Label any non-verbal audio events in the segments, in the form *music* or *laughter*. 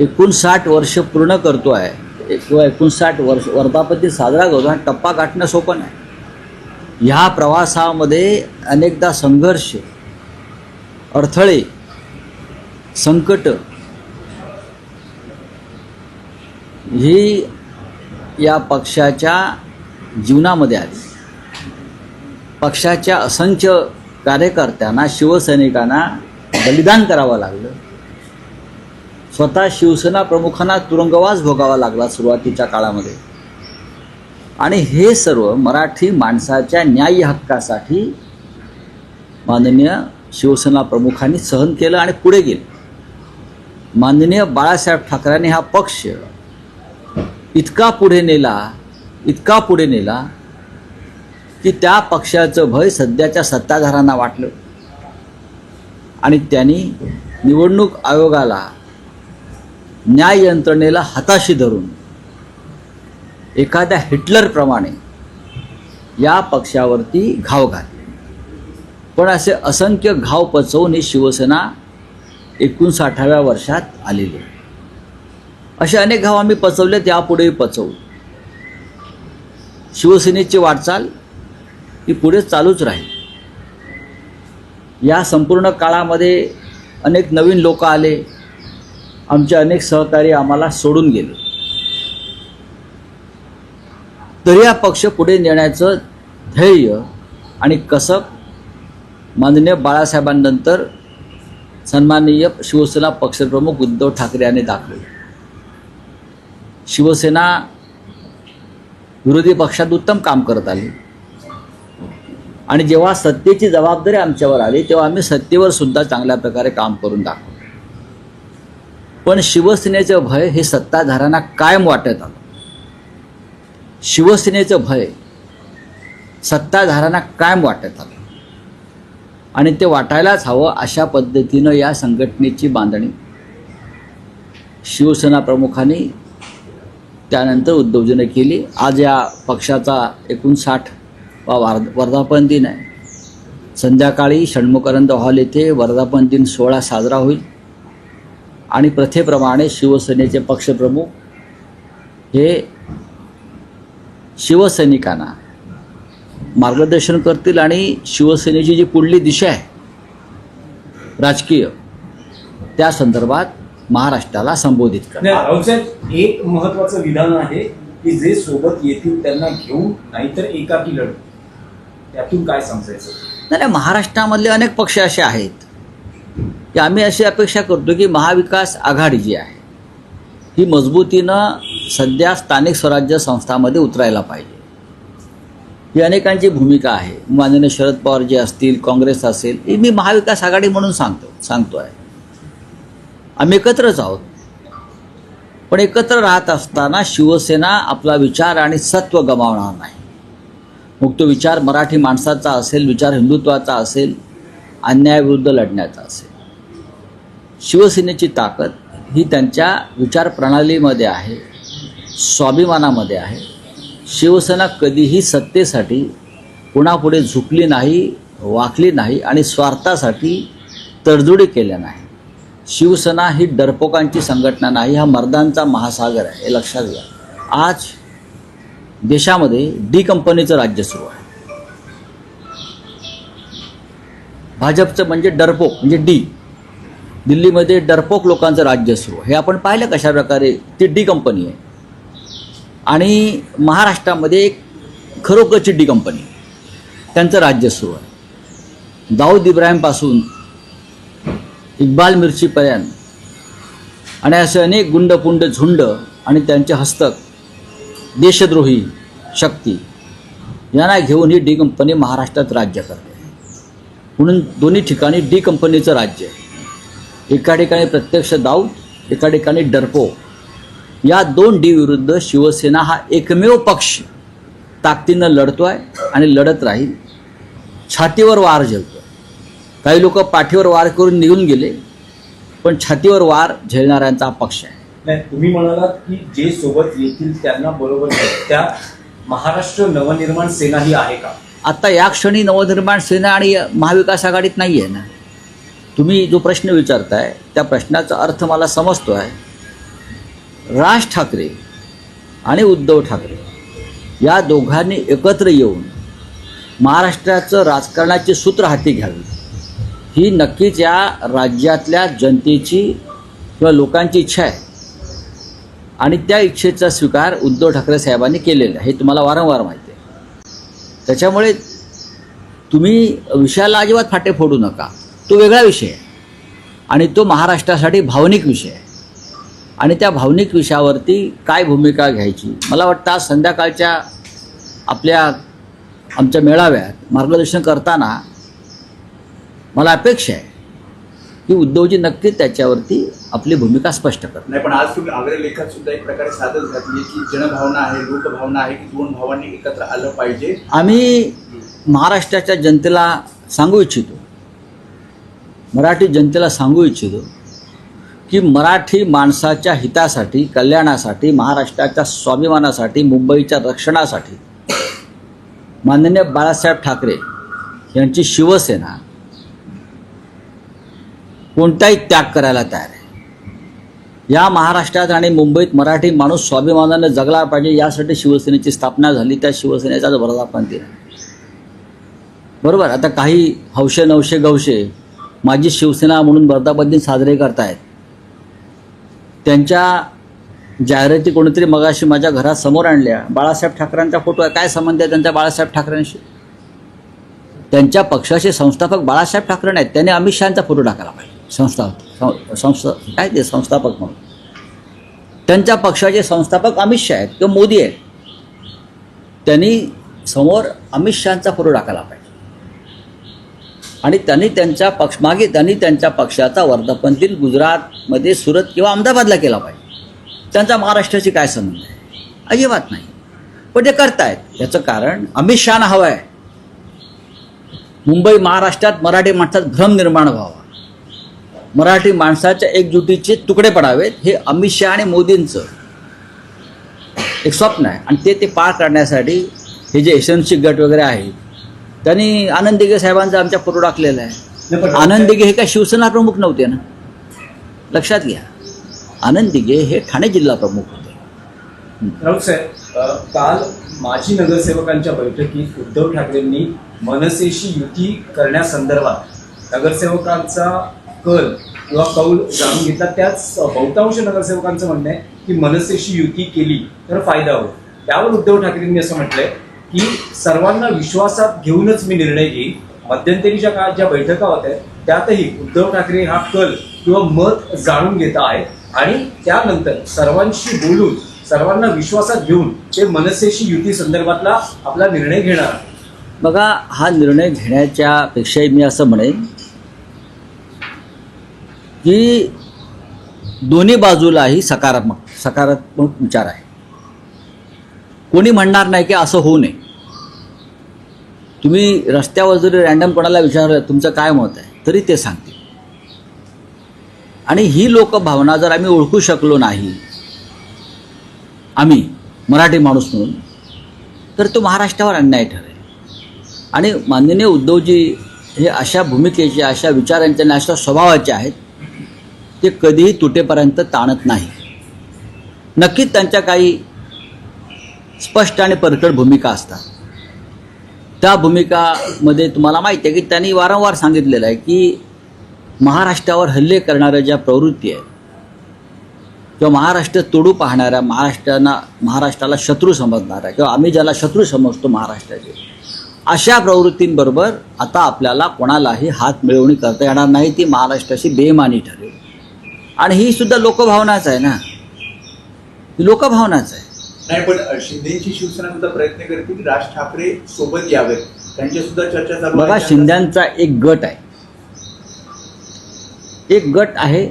एकोणसाठ वर्ष पूर्ण करतो आहे किंवा एकोणसाठ वर्ष वर्धापती साजरा करतो आणि टप्पा गाठणं सोपं नाही. ह्या प्रवासामध्ये अनेकदा संघर्ष अडथळे संकट ही या पक्षाच्या जीवनामध्ये आली. पक्षाच्या असंख्य कार्यकर्त्यांना शिवसैनिकांना बलिदान करावं लागलं. स्वतः शिवसेना प्रमुखांना तुरुंगवास भोगावा लागला सुरुवातीच्या काळामध्ये. आणि हे सर्व मराठी माणसाच्या न्याय हक्कासाठी माननीय शिवसेना प्रमुखांनी सहन केलं आणि पुढे गेले. माननीय बाळासाहेब ठाकरेंनी हा पक्ष इतका पुढे नेला इतका पुढे नेला की त्या पक्षाचं भय सध्याच्या सत्ताधाऱ्यांना वाटलं. आणि त्यांनी निवडणूक आयोगाला न्याय यंत्रणेला हाताशी धरून एखाद्या हिटलरप्रमाणे या पक्षावरती घाव घातले. पण असे असंख्य घाव पचवून ही शिवसेना एकोणसाठाव्या वर्षात आलेली असे अनेक घाव आम्ही पचवले त्यापुढेही पचवू. शिवसेनेची वाटचाल ही पुढे चालूच राहील. या संपूर्ण काळामध्ये अनेक नवीन लोक आले आमचे अनेक सहकारी आम्हाला सोडून गेले. तरी हा पक्ष पुढे नेण्याचं ध्येय आणि कसब माननीय बाळासाहेबांनंतर सन्माननीय शिवसेना पक्षप्रमुख उद्धव ठाकरे यांनी दाखवले. शिवसेना विरोधी पक्षात उत्तम काम करत आली. आणि जेव्हा सत्तेची जबाबदारी आमच्यावर आली तेव्हा आम्ही सत्तेवर सुद्धा चांगल्या प्रकारे काम करून दाखवलं. पण शिवसेनेचं भय हे सत्ताधाऱ्यांना कायम वाटत आलं. शिवसेनेचं भय सत्ताधाऱ्यांना कायम वाटत आलं. आणि ते वाटायलाच हवं अशा पद्धतीनं या संघटनेची बांधणी. शिवसेना प्रमुखांनी त्यानंतर उद्योजनं केली. आज या पक्षाचा एकोणसाठ वा वार वर्धापन दिन आहे. संध्याकाळी षण्मुखानंद हॉल येथे वर्धापन दिन सोहळा साजरा होईल. आणि प्रथेप्रमाणे शिवसेनेचे पक्षप्रमुख हे शिवसैनिकांना मार्गदर्शन करतील आणि शिवसेनेची जी पुढली दिशा आहे राजकीय त्या संदर्भात महाराष्ट्राला संबोधित राऊतसाहेब एक महत्वाचं विधान आहे की जे सोबत येतील त्यांना घेऊन नाहीतर एकाकी लढू त्यातून काय समजायचं? नाही नाही महाराष्ट्रामधले अनेक पक्ष असे आहेत. की आम्ही अशी अपेक्षा करतो की महाविकास आघाडी जी आहे ही मजबूतीनं सध्या स्थानिक स्वराज्य संस्थांमध्ये उतरायला पाहिजे. ही अनेकांची भूमिका आहे. माननीय शरद पवार जे असतील काँग्रेस असेल ही मी महाविकास आघाडी म्हणून सांगतो सांगतो आहे आम्ही एकत्रच आहोत. पण एकत्र राहत असताना शिवसेना आपला विचार आणि सत्व गमावणार नाही. मग तो विचार मराठी माणसाचा असेल विचार हिंदुत्वाचा असेल अन्यायाविरुद्ध लढण्याचा असेल. शिवसेनेची ताकद ही त्यांच्या विचारप्रणालीमध्ये आहे स्वाभिमानामध्ये आहे. शिवसेना कधीही सत्तेसाठी कुणापुढे झुकली नाही वाकली नाही आणि स्वार्थासाठी तडजोडी केल्या नाही. शिवसेना ही डरपोकांची संघटना नाही हा मर्दांचा महासागर आहे हे लक्षात घ्या. आज देशामध्ये डी कंपनीचं राज्य सुरू आहे. भाजपचं म्हणजे डरपोक म्हणजे डी. दिल्लीमध्ये डरपोक लोकांचं राज्य सुरू. हे आपण पाहिलं कशा प्रकारे ती डी कंपनी आहे. आणि महाराष्ट्रामध्ये एक खरोखरची डी कंपनी त्यांचं राज्य सुरू आहे. दाऊद इब्राहिमपासून इक्बाल मिरचीपर्यंत. आणि असे अनेक गुंडपुंड झुंड आणि त्यांचे हस्तक देशद्रोही शक्ती यांना घेऊन ही डी कंपनी महाराष्ट्रात राज्य करते. म्हणून दोन्ही ठिकाणी डी कंपनीचं राज्य आहे. एका ठिकाणी प्रत्यक्ष दाऊद एका ठिकाणी डरपो. या दोन डी विरुद्ध शिवसेना हा एकमेव पक्ष ताकदीनं लढतो आहे आणि लढत राहील. छातीवर वार झेलतो काही लोक पाठीवर वार करून निघून गेले पण छातीवर वार झेलणाऱ्यांचा हा पक्ष आहे. नाही तुम्ही म्हणालात की जे सोबत येतील त्यांना बरोबर त्या महाराष्ट्र नवनिर्माण सेना ही आहे का? आत्ता या क्षणी नवनिर्माण सेना आणि महाविकास आघाडीत नाही आहे ना. तुम्ही जो प्रश्न विचारताय त्या प्रश्नाचा अर्थ मला समजतो आहे राज ठाकरे आणि उद्धव ठाकरे या दोघांनी एकत्र येऊन महाराष्ट्राचं राजकारणाची सूत्र हाती घ्यावी. ही नक्कीच या राज्यातल्या जनतेची किंवा लोकांची इच्छा आहे. आणि त्या इच्छेचा स्वीकार उद्धव ठाकरे साहेबांनी केलेला आहे. हे तुम्हाला वारंवार माहिती त्याच्यामुळे तुम्ही विषयाला अजिबात फाटे फोडू नका. तो वेगळा विषय आहे. आणि तो महाराष्ट्रासाठी भावनिक विषय आहे. आणि त्या भावनिक विषयावरती काय भूमिका घ्यायची? मला वाटतं आज संध्याकाळच्या आपल्या आमच्या मेळाव्यात मार्गदर्शन करताना मला अपेक्षा आहे. की उद्धवजी नक्की त्याच्यावरती आपली भूमिका स्पष्ट करतात. नाही पण आज तुम्ही अग्रलेखात सुद्धा एक प्रकारे साधच घातली की जनभावना आहे लोकभावना आहे की दोन भावांनी एकत्र आलं पाहिजे. आम्ही महाराष्ट्राच्या जनतेला सांगू इच्छितो. मराठी जनतेला सांगू इच्छितो की मराठी माणसाच्या हितासाठी कल्याणासाठी महाराष्ट्राच्या स्वाभिमानासाठी मुंबईच्या रक्षणासाठी माननीय बाळासाहेब ठाकरे यांची शिवसेना कोणताही त्याग करायला तयार आहे. या महाराष्ट्रात आणि मुंबईत मराठी माणूस स्वाभिमानानं जगला पाहिजे यासाठी शिवसेनेची स्थापना झाली त्या शिवसेनेचाच वर्धापन दिन बरोबर आता काही हौशे नवशे गवशे माझी शिवसेना म्हणून वर्धापन दिन साजरे करतायत. त्यांच्या जाहिराती कोणीतरी मगाशी माझ्या घरासमोर आणल्या. बाळासाहेब ठाकरेंचा फोटो आहे. काय संबंध आहे त्यांचा बाळासाहेब ठाकरेंशी? त्यांच्या पक्षाचे संस्थापक बाळासाहेब ठाकरे नाहीत. त्यांनी अमित शहाचा फोटो टाकायला पाहिजे. संस्था संस्था काय ते संस्थापक म्हणून? त्यांच्या पक्षाचे संस्थापक अमित शहा आहेत किंवा मोदी आहेत. त्यांनी समोर अमित शहाचा फोटो टाकायला पाहिजे. आणि त्यांनी त्यांच्या पक्ष मागे त्यांनी त्यांच्या पक्षाचा वर्धापन दिन गुजरातमध्ये सुरत किंवा अहमदाबादला केला पाहिजे. त्यांचा महाराष्ट्राशी काय संबंध आहे? अजिबात नाही. पण ते करतायत. याचं कारण अमित शहानं हवं आहे. मुंबई महाराष्ट्रात मराठी माणसात भ्रम निर्माण व्हावा. मराठी माणसाच्या एकजुटीचे तुकडे पडावेत हे अमित शहा आणि मोदींचं एक स्वप्न आहे. आणि ते ते पार करण्यासाठी हे जे एसएनसी गट वगैरे आहेत त्यांनी आनंद दिघे साहेबांचा आमच्या फोटो टाकलेला आहे. आनंद दिघे हे काय शिवसेना प्रमुख नव्हते ना? लक्षात घ्या. आनंद दिघे हे ठाणे जिल्हा प्रमुख होते. राऊत साहेब काल माजी नगरसेवकांच्या बैठकीत उद्धव ठाकरेंनी मनसेशी युती करण्यासंदर्भात नगरसेवकांचा कल किंवा कौल जाणून घेतला त्याच बहुतांश नगरसेवकांचं म्हणणं आहे की मनसेशी युती केली तर फायदा होईल. त्यावर उद्धव ठाकरेंनी असं म्हटलंय की सर्वांना विश्वासात घेऊनच मी निर्णय घेईन. मध्यंतरीच्या काळात ज्या बैठका होत्या त्यातही उद्धव ठाकरे हा कल किंवा मत जाणून घेत आहे आणि त्यानंतर सर्वांशी बोलून सर्वांना विश्वासात घेऊन ते मनसेशी युती संदर्भातला आपला निर्णय घेणार. बघा हा निर्णय घेण्याच्या पेक्षाही मी असं म्हणेन की दोन्ही बाजूलाही सकारात्मक सकारात्मक विचार आहे. कोणी म्हणणार नाही की असं होऊ नये. तुम्ही रस्त्यावर जरी रॅन्डम कोणाला विचारलं तुमचं काय मत आहे तरी ते सांगतील. आणि ही लोकभावना जर आम्ही ओळखू शकलो नाही आम्ही मराठी माणूस म्हणून तर तो महाराष्ट्रावर अन्याय ठरेल. आणि माननीय उद्धवजी हे अशा भूमिकेचे अशा विचारांचे आणि अशा स्वभावाचे आहेत ते कधीही तुटेपर्यंत ताणत नाही. नक्कीच त्यांच्या काही स्पष्ट आणि परकड भूमिका असतात. त्या भूमिकामध्ये तुम्हाला माहिती आहे की त्यांनी वारंवार सांगितलेलं आहे की महाराष्ट्रावर हल्ले करणाऱ्या ज्या प्रवृत्ती आहेत किंवा महाराष्ट्र तोडू पाहणाऱ्या महाराष्ट्रांना महाराष्ट्राला शत्रू समजणाऱ्या किंवा आम्ही ज्याला शत्रू समजतो महाराष्ट्राचे अशा प्रवृत्तींबरोबर आता आपल्याला कोणालाही हात मिळवणी करता येणार नाही. ती महाराष्ट्राची बेमानी ठरेल. आणि ही सुद्धा लोकभावनाच आहे ना. ही लोकभावनाच आहे. नाही पण शिंदेची शिवसेना सुद्धा प्रयत्न करते की राज ठाकरे सोबत यावेत. त्यांच्या सुद्धा चर्चा चालू बघा. शिंद्यांचा एक गट आहे. एक गट आहे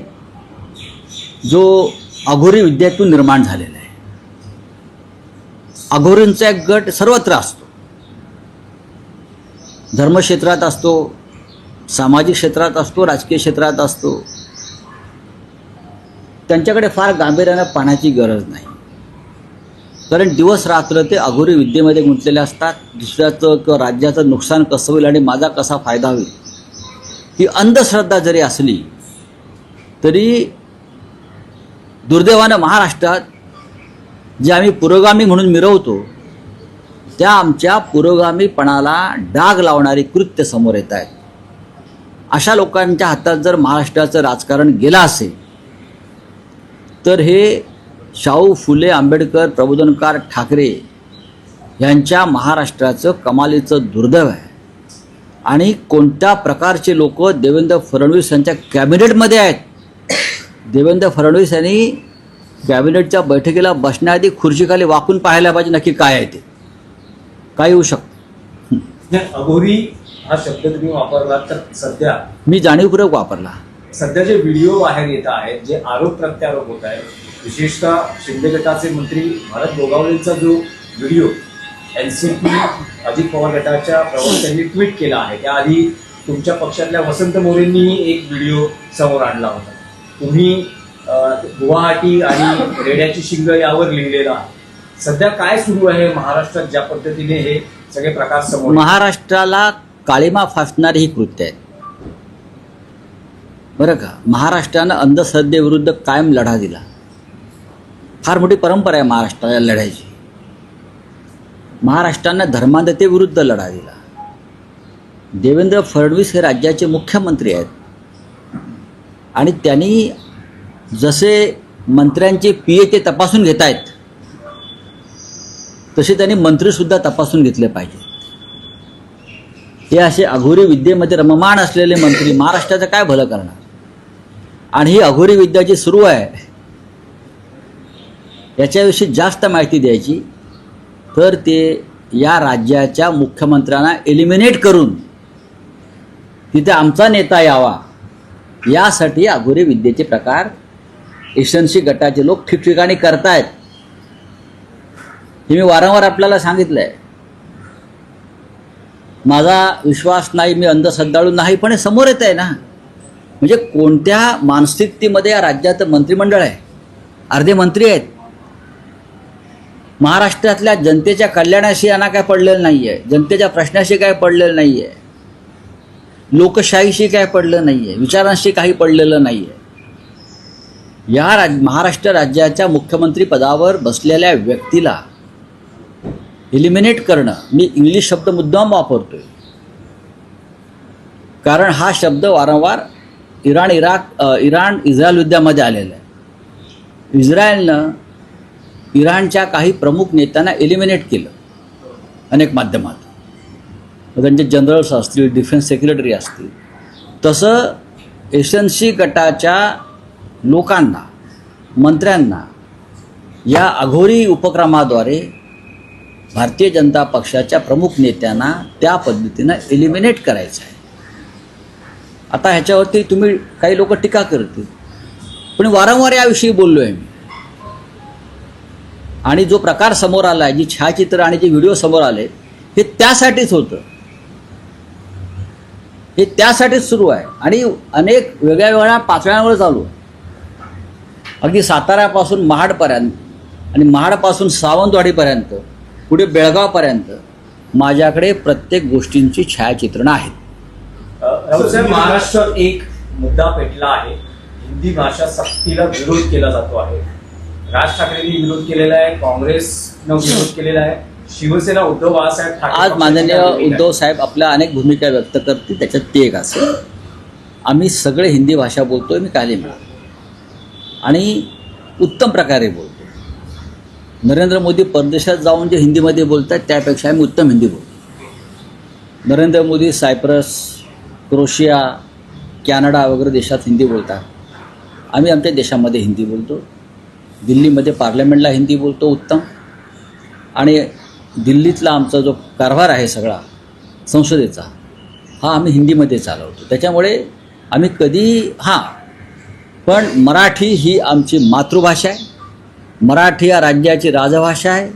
जो अघोरी विद्यातून निर्माण झालेला आहे. अघोरींचा एक गट सर्वत्र असतो. धर्मक्षेत्रात असतो सामाजिक क्षेत्रात असतो राजकीय क्षेत्रात असतो. त्यांच्याकडे फार गांभीर्यानं पाण्याची गरज नाही. कारण दिवस रात्र ते अघोरी विद्येमध्ये गुंतलेले असतात. दुसऱ्याचं किंवा राज्याचं नुकसान कसं होईल आणि माझा कसा फायदा होईल? ही अंधश्रद्धा जरी असली तरी दुर्दैवानं महाराष्ट्रात जे आम्ही पुरोगामी म्हणून मिरवतो त्या आमच्या पुरोगामीपणाला डाग लावणारी कृत्य समोर येत आहेत. अशा लोकांच्या हातात जर महाराष्ट्राचं राजकारण गेलं असेल तर हे शाहू फुले आंबेडकर प्रबोधनकार ठाकरे यांच्या महाराष्ट्राचं कमालीचं दुर्दैव आहे. आणि कोणत्या प्रकारचे लोक देवेंद्र फडणवीस यांच्या कॅबिनेटमध्ये आहेत? देवेंद्र फडणवीस यांनी कॅबिनेटच्या बैठकीला बसण्याआधी खुर्चीखाली वाकून पाहायला पाहिजे नक्की काय आहे ते. काय येऊ शकतं? अघोरी हा शब्द तुम्ही वापरला तर सध्या मी जाणीवपूर्वक वापरला. सध्या जे व्हिडिओ बाहेर येत आहेत जे आरोप प्रत्यारोप होत आहेत विशेषतः शिंदे गटाचे मंत्री भारत गोगावलेंचा जो video N C P Ajit Pawar गटाच्या प्रवक्त्यांनी ट्विट केला आहे. त्याआधी तुमच्या पक्षातल्या वसंत मोरेंनीही एक व्हिडिओ समोर आणला होता. तुम्ही गुवाहाटी आणि रेड्याची शिंग यावर लिहिलेला आहे. सध्या काय सुरू आहे महाराष्ट्रात ज्या पद्धतीने हे सगळे प्रकार समोर महाराष्ट्राला काळीमा फासणारी ही कृत्य आहेत बरं का? महाराष्ट्रानं अंधश्रद्धेविरुद्ध कायम लढा दिला. फार मोठी परंपरा आहे महाराष्ट्राला लढायची. महाराष्ट्रानं धर्मांधतेविरुद्ध लढा दिला. देवेंद्र फडणवीस हे राज्याचे मुख्यमंत्री आहेत. आणि त्यांनी जसे मंत्र्यांचे पी ए ते तपासून घेत आहेत तसे त्यांनी मंत्रीसुद्धा तपासून घेतले पाहिजे हे असे अघोरी विद्येमध्ये रममाण असलेले मंत्री महाराष्ट्राचं काय भलं करणार? आणि ही अघोरी विद्या जी सुरू आहे याच्याविषयी जास्त माहिती द्यायची तर ते या राज्याच्या मुख्यमंत्र्यांना एलिमिनेट करून तिथे आमचा नेता यावा यासाठी अघोरी विद्येचे प्रकार एशनशी गटाचे लोक ठिकठिकाणी करतायत. हे मी वारंवार आपल्याला सांगितलं आहे माझा विश्वास नाही मी अंधश्रद्धाळू नाही पण हे समोर येत आहे ना. म्हणजे कोणत्या मानसिकतेमध्ये या राज्यात मंत्रिमंडळ आहे? अर्धे मंत्री आहेत. महाराष्ट्रातल्या जनतेच्या कल्याणाशी यांना काय पडलेलं नाही आहे जनतेच्या प्रश्नाशी काय पडलेलं नाही आहे लोकशाहीशी काय पडलं नाही आहे विचारांशी काही पडलेलं नाही आहे या राज महाराष्ट्र राज्याच्या मुख्यमंत्री पदावर बसलेल्या व्यक्तीला एलिमिनेट करणं. मी इंग्लिश शब्द मुद्दाम वापरतोय. कारण हा शब्द वारंवार इराण इराक इराण इस्रायल युद्धामध्ये आलेलं आहे. इस्रायलनं इराणच्या काही प्रमुख नेत्यांना एलिमिनेट केलं. अनेक माध्यमात त्यांचे जनरल्स असतील डिफेन्स सेक्रेटरी असतील. तसं एसएनसी गटाच्या लोकांना मंत्र्यांना या अघोरी उपक्रमाद्वारे भारतीय जनता पक्षाच्या प्रमुख नेत्यांना त्या पद्धतीनं एलिमिनेट करायचं आहे. आता ह्याच्यावरती तुम्ही काही लोक टीका करतील. पण वारंवार याविषयी बोललो आहे मी. आणि जो प्रकार समोर आला आहे जी छायाचित्र आणि जे व्हिडिओ समोर आले हे त्यासाठीच होतं. हे त्यासाठीच सुरू आहे. आणि अनेक वेगळ्या वेगळ्या पातळ्यांवर चालू आहे. अगदी साताऱ्यापासून महाडपर्यंत आणि महाडपासून सावंतवाडीपर्यंत पुढे बेळगावपर्यंत माझ्याकडे प्रत्येक गोष्टींची छायाचित्रणं आहेत. राऊत साहेब महाराष्ट्रात एक मुद्दा पेटला आहे. हिंदी भाषा सक्तीला विरोध केला जातो आहे. राज ठाकरेंनी विरोध केलेला आहे काँग्रेसनं विरोध केलेला आहे. शिवसेना उद्धव बाळासाहेब ठाकरे आज माननीय उद्धव साहेब आपल्या अनेक भूमिका व्यक्त करतील त्याच्यात ती एक असेल आम्ही सगळे हिंदी भाषा बोलतोय मी काले मिळा. आणि उत्तम प्रकारे बोलतो नरेंद्र मोदी परदेशात जाऊन जे हिंदीमध्ये बोलतात त्यापेक्षा आम्ही उत्तम हिंदी बोलतो Narendra Modi Cyprus Croatia Canada वगैरे देशात हिंदी बोलतात आम्ही आमच्या देशामध्ये हिंदी बोलतो. दिल्लीमध्ये पार्लमेंटला हिंदी बोलतो उत्तम. आणि दिल्लीतला आमचा जो कारभार आहे सगळा संसदेचा हा आम्ही हिंदीमध्ये चालवतो. त्याच्यामुळे आम्ही कधी हां पण मराठी ही आमची मातृभाषा आहे. मराठी या राज्याची राजभाषा आहे.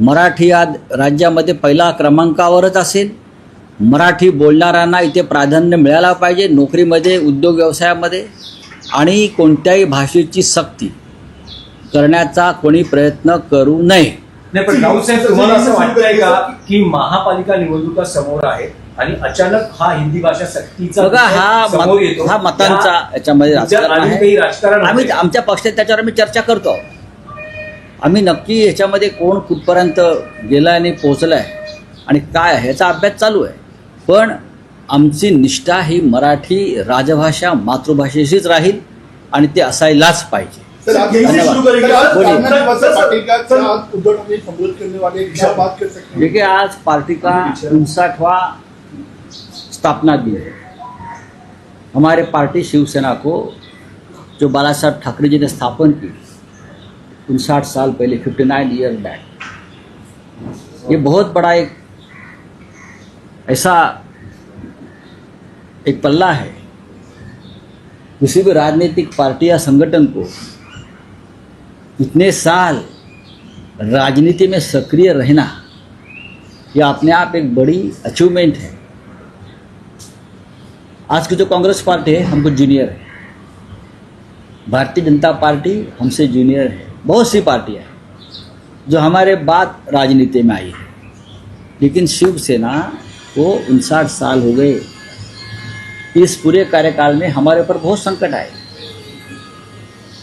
मराठी या राज्यामध्ये पहिला क्रमांकावरच असेल. मराठी बोलणाऱ्यांना इथे प्राधान्य मिळायला पाहिजे नोकरीमध्ये उद्योग व्यवसायामध्ये आणि कोणत्याही भाषेची सक्ती करण्याचा कोणी प्रयत्न करू नये नाही पण राऊत साहेब तुम्हाला असं *laughs* वाटतंय का की महापालिका निवडणुका समोर आहेत आणि अचानक हा हिंदी भाषा सक्तीचा बघा हा समोर येतो. मत- हा मतांचा याच्यामध्ये राजकारण अजून काही आहे राजकारण आम्ही आहे? आमच्या पक्षात त्याच्यावर आम्ही चर्चा करतो. आम्ही नक्की ह्याच्यामध्ये कोण कुठपर्यंत गेलाय आणि पोहोचलाय आणि काय आहे याचा अभ्यास चालू आहे पण आमची निष्ठा ही मराठी राजभाषा मातृभाषेशीच राहील आणि ते असायलाच पाहिजे. देखिए आज पार्टी का उनसठवा स्थापना दिन है। हमारे पार्टी शिवसेना को जो बाला साहब ठाकरे जी ने स्थापन की उनसाठ साल पहले फिफ्टी नाइन ईयर बैक ये बहुत बड़ा एक ऐसा एक पल्ला है। किसी भी राजनीतिक पार्टी या संगठन को इतने साल राजनीति में सक्रिय रहना यह अपने आप एक बड़ी अचीवमेंट है। आज की जो कांग्रेस पार्टी है, हमको जूनियर है। भारतीय जनता पार्टी हमसे जूनियर है। बहुत सी पार्टियाँ जो हमारे बाद राजनीति में आई है। लेकिन शिवसेना को उनसाठ साल हो गए। इस पूरे कार्यकाल में हमारे ऊपर बहुत संकट आए।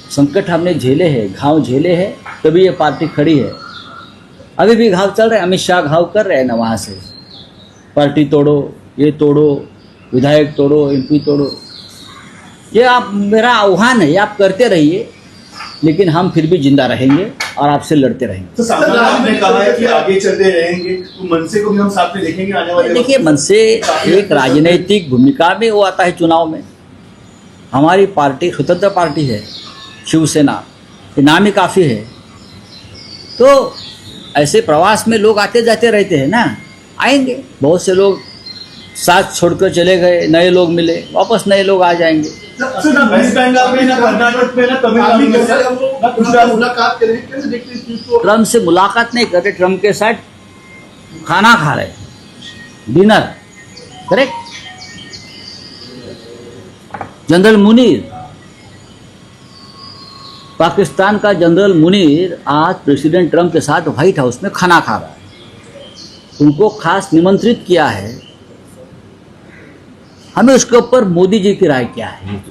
संकट हमने झेले हैं, घाव झेले हैं, तभी ये पार्टी खड़ी है। अभी भी घाव चल रहे हैं, अमित शाह घाव कर रहे हैं ना वहाँ से। पार्टी तोड़ो, ये तोड़ो, विधायक तोड़ो, एमपी तोड़ो। ये आप, मेरा आह्वान है आप करते रहिए। लेकिन हम फिर भी ज़िंदा रहेंगे और आपसे लड़ते रहेंगे। तो सामने आपने कहा है कि आगे चलते रहेंगे। तो मनसे को भी हम साथ में देखेंगे आने वाले देखिए मन से एक राजनीतिक भूमिका में वो आता है चुनाव में। हमारी पार्टी स्वतंत्र पार्टी है शिवसेना ये नाम ही काफ़ी है। तो ऐसे प्रवास में लोग आते जाते रहते हैं ना। आएँगे। बहुत से लोग साथ छोड़कर चले गए नए लोग मिले वापस नए लोग आ जाएँगे। सर ना वेस्ट बंगाल में ना कर्नाटक में ना तमिलनाडु ट्रंप से मुलाकात नहीं कर रहे ट्रंप के साथ खाना खा रहे dinner correct general Munir Pakistan का जनरल मुनीर आज प्रेसिडेंट ट्रंप के साथ व्हाइट हाउस में खाना खा रहा है। उनको खास निमंत्रित किया है हमें उसके ऊपर मोदी जी की राय क्या है?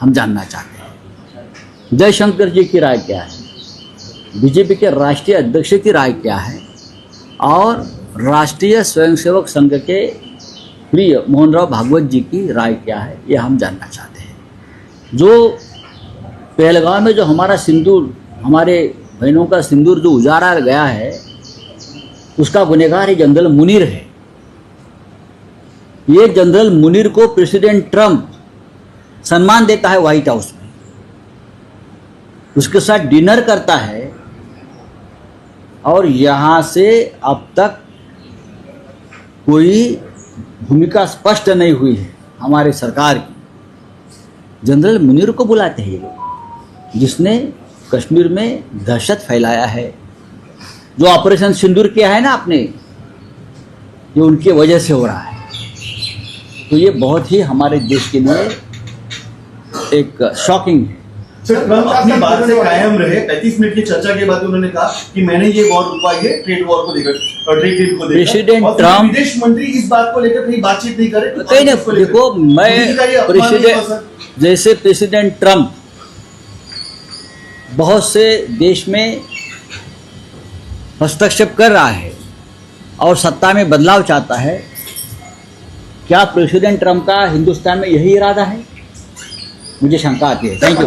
हम जानना चाहते हैं। जयशंकर जी की राय क्या है? बीजेपी के राष्ट्रीय अध्यक्ष की राय क्या है? और राष्ट्रीय स्वयंसेवक संघ के प्रिय मोहनराव भागवत जी की राय क्या है, ये हम जानना चाहते हैं। जो पहलगांव में जो हमारा सिंदूर, हमारे बहनों का सिंदूर जो उजाड़ा गया है, उसका गुनहगार ये जनरल मुनीर है। ये जनरल मुनीर को प्रेसिडेंट ट्रंप सम्मान देता है व्हाइट हाउस में। उसके साथ डिनर करता है और यहाँ से अब तक कोई भूमिका स्पष्ट नहीं हुई है हमारे सरकार की। जनरल मुनीर को बुलाते हैं ये लोग, जिसने कश्मीर में दहशत फैलाया है। जो ऑपरेशन सिंदूर किया है ना आपने, ये उनकी वजह से हो रहा है। तो ये बहुत ही हमारे देश के लिए एक शॉकिंग है। अपनी बात से कायम रहे 35 मिनट की चर्चा के बाद उन्होंने कहा कि मैंने ये वॉर रुकवा है ट्रेड वॉर को लेकर ट्रेड डील को लेकर। प्रेसिडेंट ट्रम्प- विदेश मंत्री इस बात को लेकर कहीं बातचीत नहीं करे कहीं नहीं देखो मैं। प्रेसिडेंट जैसे प्रेसिडेंट ट्रंप बहुत से देश में हस्तक्षेप कर रहा है और सत्ता में बदलाव चाहता है क्या प्रेसिडेंट ट्रम्प का हिंदुस्तान में यही इरादा है मुझे शंका आती है थैंक यू